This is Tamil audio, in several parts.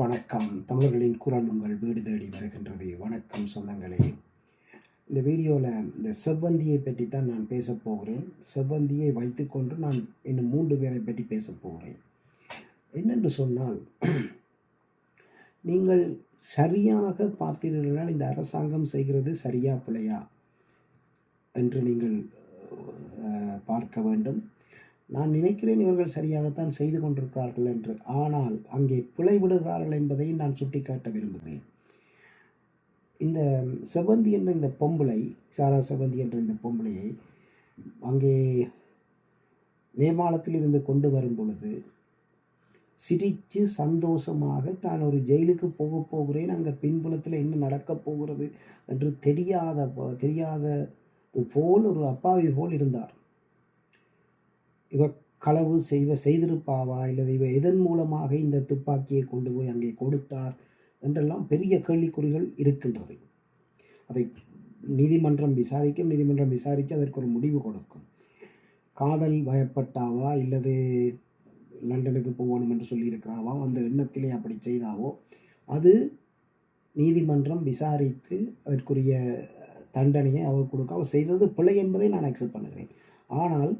வணக்கம். தமிழர்களின் குரல் உங்கள் வீடு தேடி வருகின்றது. வணக்கம் சொந்தங்களே. இந்த வீடியோவில் இந்த செவ்வந்தியை பற்றி தான் நான் பேசப் போகிறேன். செவ்வந்தியை வைத்துக்கொண்டு நான் இன்னும் மூன்று பேரை பற்றி பேசப் போகிறேன். என்னென்று சொன்னால் நீங்கள் சரியாக பார்த்தீர்களால் இந்த அரசாங்கம் செய்கிறது சரியா பிழையா என்று நீங்கள் பார்க்க வேண்டும். நான் நினைக்கிறேன் இவர்கள் சரியாகத்தான் செய்து கொண்டிருக்கிறார்கள் என்று. ஆனால் அங்கே பிழைவிடுகிறார்கள் என்பதை நான் சுட்டிக்காட்ட விரும்புகிறேன். இந்த செவந்தி என்ற இந்த பொம்பளை சாரா செவந்தி என்ற இந்த பொம்பளையை அங்கே நேபாளத்தில் இருந்து கொண்டு வரும் பொழுது சிரித்து சந்தோஷமாக தான் ஒரு ஜெயிலுக்கு போக போகிறேன் அங்கே பின்புலத்தில் என்ன நடக்கப் போகிறது? என்று தெரியாத தெரியாத போல் ஒரு அப்பாவி போல் இருந்தார். இவ களவு செய்வ செய்திருப்பாவா? இல்லது இவ எதன் மூலமாக இந்த துப்பாக்கியை கொண்டு போய் அங்கே கொடுத்தார்? என்றெல்லாம் பெரிய கேள்விக்குறிகள் இருக்கின்றது. அதை நீதிமன்றம் விசாரிக்கும் நீதிமன்றம் விசாரித்து அதற்கு ஒரு முடிவு கொடுக்கும். காதல் பயப்பட்டாவா? இல்லது லண்டனுக்கு போகணும் என்று சொல்லியிருக்கிறாவா? அந்த எண்ணத்திலே அப்படி செய்தாவோ? அது நீதிமன்றம் விசாரித்து அதற்குரிய தண்டனையை அவர் கொடுக்க அவர் செய்தது பிழை என்பதை நான் அக்செப்ட் பண்ணுகிறேன். ஆனால்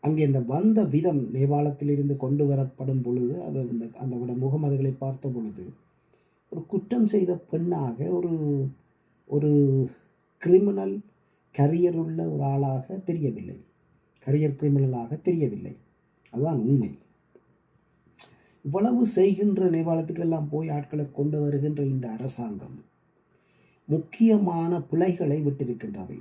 அங்கே இந்த வந்த விதம் நேபாளத்திலிருந்து கொண்டு வரப்படும் பொழுது அவர் இந்த அந்த விட முகமதுகளை பார்த்த பொழுது ஒரு குற்றம் செய்த பெண்ணாக ஒரு ஒரு கிரிமினல் கரியர் உள்ள ஒரு ஆளாக தெரியவில்லை. கரியர் கிரிமினலாக தெரியவில்லை. அதுதான் உண்மை. இவ்வளவு செய்கின்ற நேபாளத்துக்கெல்லாம் போய் ஆட்களை கொண்டு வருகின்ற இந்த அரசாங்கம் முக்கியமான பிழைகளை விட்டிருக்கின்றது.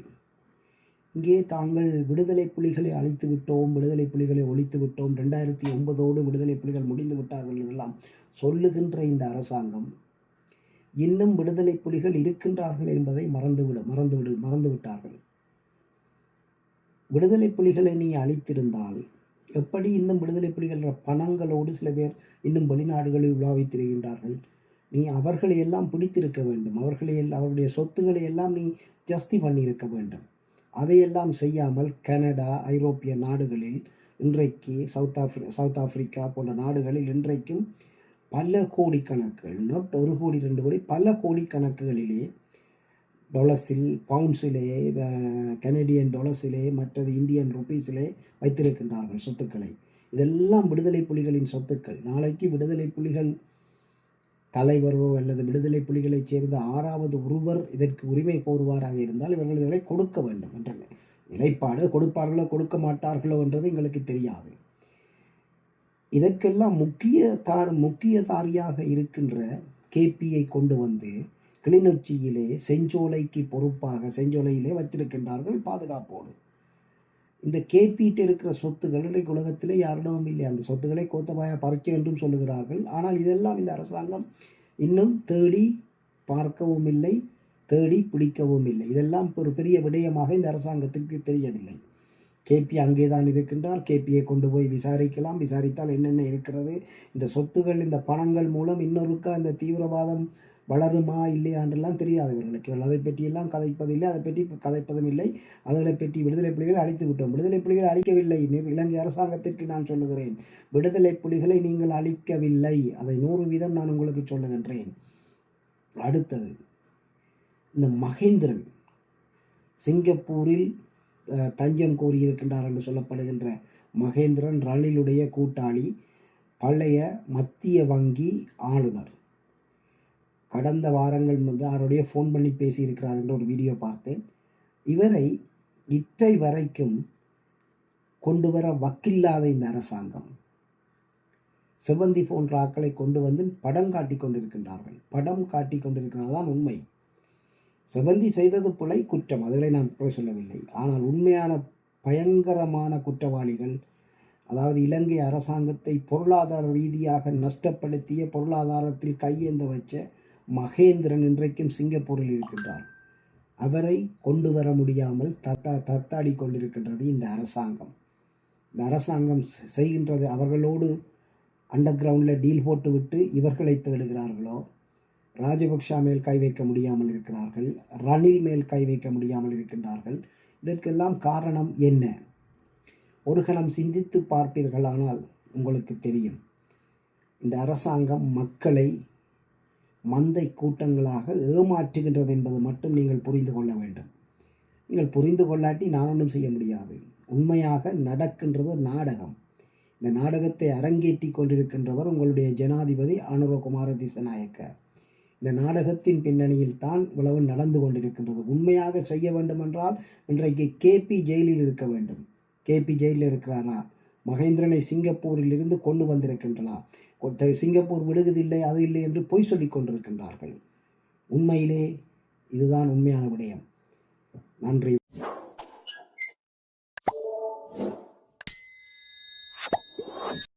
இங்கே தாங்கள் விடுதலை புலிகளை அழித்து விட்டோம் விடுதலை புலிகளை ஒழித்து விட்டோம். ரெண்டாயிரத்தி ஒன்பதோடு விடுதலை புலிகள் முடிந்து விட்டார்கள் எல்லாம் சொல்லுகின்ற இந்த அரசாங்கம் இன்னும் விடுதலை புலிகள் இருக்கின்றார்கள் என்பதை மறந்துவிடு மறந்துவிடு மறந்து விட்டார்கள் விடுதலை புலிகளை நீ அழித்திருந்தால் எப்படி இன்னும் விடுதலை புலிகள் பணங்களோடு சில பேர் இன்னும் வெளிநாடுகளில் உலாவி திரிகின்றார்கள்? நீ அவர்களை எல்லாம் பிடித்திருக்க வேண்டும். அவர்களை அவருடைய சொத்துக்களை எல்லாம் நீ ஜஸ்தி பண்ணியிருக்க வேண்டும். அதையெல்லாம் செய்யாமல் கனடா ஐரோப்பிய நாடுகளில் இன்றைக்கு சவுத் ஆஃப்ரி சவுத் ஆப்பிரிக்கா போன்ற நாடுகளில் இன்றைக்கும் பல கோடிக்கணக்குகள் நாட் ஒரு கோடி ரெண்டு கோடி பல கோடிக்கணக்குகளிலே டொலஸில் பவுண்ட்ஸிலே அஹ், கனடியன் டொலஸிலே மற்றது இந்தியன் ருபீஸிலே வைத்திருக்கின்றார்கள் சொத்துக்களை. இதெல்லாம் விடுதலை புலிகளின் சொத்துக்கள். நாளைக்கு விடுதலை புலிகள் தலைவரோ அல்லது விடுதலை புலிகளைச் சேர்ந்த ஆறாவது ஒருவர் இதற்கு உரிமை கோருவாராக இருந்தால் இவர்கள் இதனை கொடுக்க வேண்டும் என்ற நிலைப்பாடு கொடுப்பார்களோ கொடுக்க மாட்டார்களோ என்றது எங்களுக்கு தெரியாது. இதற்கெல்லாம் முக்கிய தார் முக்கியதாரியாக இருக்கின்ற கேபியை கொண்டு வந்து கிளிநொச்சியிலே செஞ்சோலைக்கு பொறுப்பாக செஞ்சோலையிலே வைத்திருக்கின்றார்கள் பாதுகாப்போடு. இந்த கேபிட்டு இருக்கிற சொத்துகள் இன்றைக்கு உலகத்திலே யாரிடமும் இல்லை. அந்த சொத்துக்களை கோத்தபாய பறிச்சு என்றும் சொல்லுகிறார்கள். ஆனால் இதெல்லாம் இந்த அரசாங்கம் இன்னும் தேடி பார்க்கவும் இல்லை தேடி பிடிக்கவும் இல்லை. இதெல்லாம் ஒரு பெரிய விடயமாக இந்த அரசாங்கத்துக்கு தெரியவில்லை. கேபி அங்கே தான் இருக்கின்றார். கேபியை கொண்டு போய் விசாரிக்கலாம். விசாரித்தால் என்னென்ன இருக்கிறது? இந்த சொத்துகள் இந்த பணங்கள் மூலம் இன்னொருக்கா இந்த தீவிரவாதம் வளருமா இல்லையான்றெல்லாம் தெரியாது இவர்களுக்கு. அதை பற்றியெல்லாம் கதைப்பதில்லை அதை பற்றி கதைப்பதும் இல்லை. அதுகளை பற்றி விடுதலை புலிகள் அழித்து விட்டோம். விடுதலை புலிகள் அழிக்கவில்லை. இலங்கை அரசாங்கத்திற்கு நான் சொல்லுகிறேன். விடுதலை புலிகளை நீங்கள் அழிக்கவில்லை. அதை நூறு வீதம் நான் உங்களுக்கு சொல்லுகின்றேன். அடுத்தது இந்த மகேந்திரன் சிங்கப்பூரில் தஞ்சம் கோரியிருக்கின்றார் என்று சொல்லப்படுகின்ற மகேந்திரன் ரணிலுடைய கூட்டாளி பழைய மத்திய வங்கி ஆளுநர். கடந்த வாரங்கள் வந்து அவருடைய ஃபோன் பண்ணி பேசியிருக்கிறார் என்ற ஒரு வீடியோ பார்த்தேன். இவரை இற்றை வரைக்கும் கொண்டு வர வக்கில்லாத இந்த அரசாங்கம். செவ்வந்தி போன்ற ஆட்களை கொண்டு வந்து படம் காட்டி கொண்டிருக்கின்றார்கள். படம் காட்டி கொண்டிருக்கிறது தான் உண்மை. செவ்வந்தி செய்தது பிழை குற்றம் அதுகளை நான் குறை சொல்லவில்லை. ஆனால் உண்மையான பயங்கரமான குற்றவாளிகள் அதாவது இலங்கை அரசாங்கத்தை பொருளாதார ரீதியாக நஷ்டப்படுத்திய பொருளாதாரத்தில் கையேந்த வச்ச மகேந்திரன் இன்றைக்கும் சிங்கப்பூரில் இருக்கின்றார். அவரை கொண்டு வர முடியாமல் தத்தா தத்தாடி கொண்டிருக்கின்றது இந்த அரசாங்கம். இந்த அரசாங்கம் செய்கின்றது அவர்களோடு அண்டர் கிரவுண்டில் டீல் போட்டுவிட்டு இவர்களை தேடுகிறார்களோ ராஜபக்ஷா மேல் கை வைக்க முடியாமல் இருக்கிறார்கள் ரணில் மேல் கை வைக்க முடியாமல் இருக்கின்றார்கள். இதற்கெல்லாம் காரணம் என்ன? ஒரு கணம் சிந்தித்து பார்ப்பீர்களானால் உங்களுக்கு தெரியும். இந்த அரசாங்கம் மக்களை மந்தை கூட்டங்களாக ஏமாற்றுகின்றது என்பது மட்டும் நீங்கள் புரிந்து கொள்ள வேண்டும். நீங்கள் புரிந்து கொள்ளாட்டி நான் ஒன்றும் செய்ய முடியாது. உண்மையாக நடக்கின்றது நாடகம். இந்த நாடகத்தை அரங்கேற்றி கொண்டிருக்கின்றவர் உங்களுடைய ஜனாதிபதி அனுரகுமார திசநாயக்க இந்த நாடகத்தின் பின்னணியில் தான் இவ்வளவு நடந்து கொண்டிருக்கின்றது. உண்மையாக செய்ய வேண்டுமென்றால் இன்றைக்கு கேபி ஜெயிலில் இருக்க வேண்டும். கேபி ஜெயிலில் இருக்கிறாரா? மகேந்திரனை சிங்கப்பூரில் இருந்து கொண்டு வந்திருக்கின்றனா? சிங்கப்பூர் விடுவதில்லை அது இல்லை என்று பொய் சொல்லிக் கொண்டிருக்கின்றார்கள். உண்மையிலே இதுதான் உண்மையான விடயம். நன்றி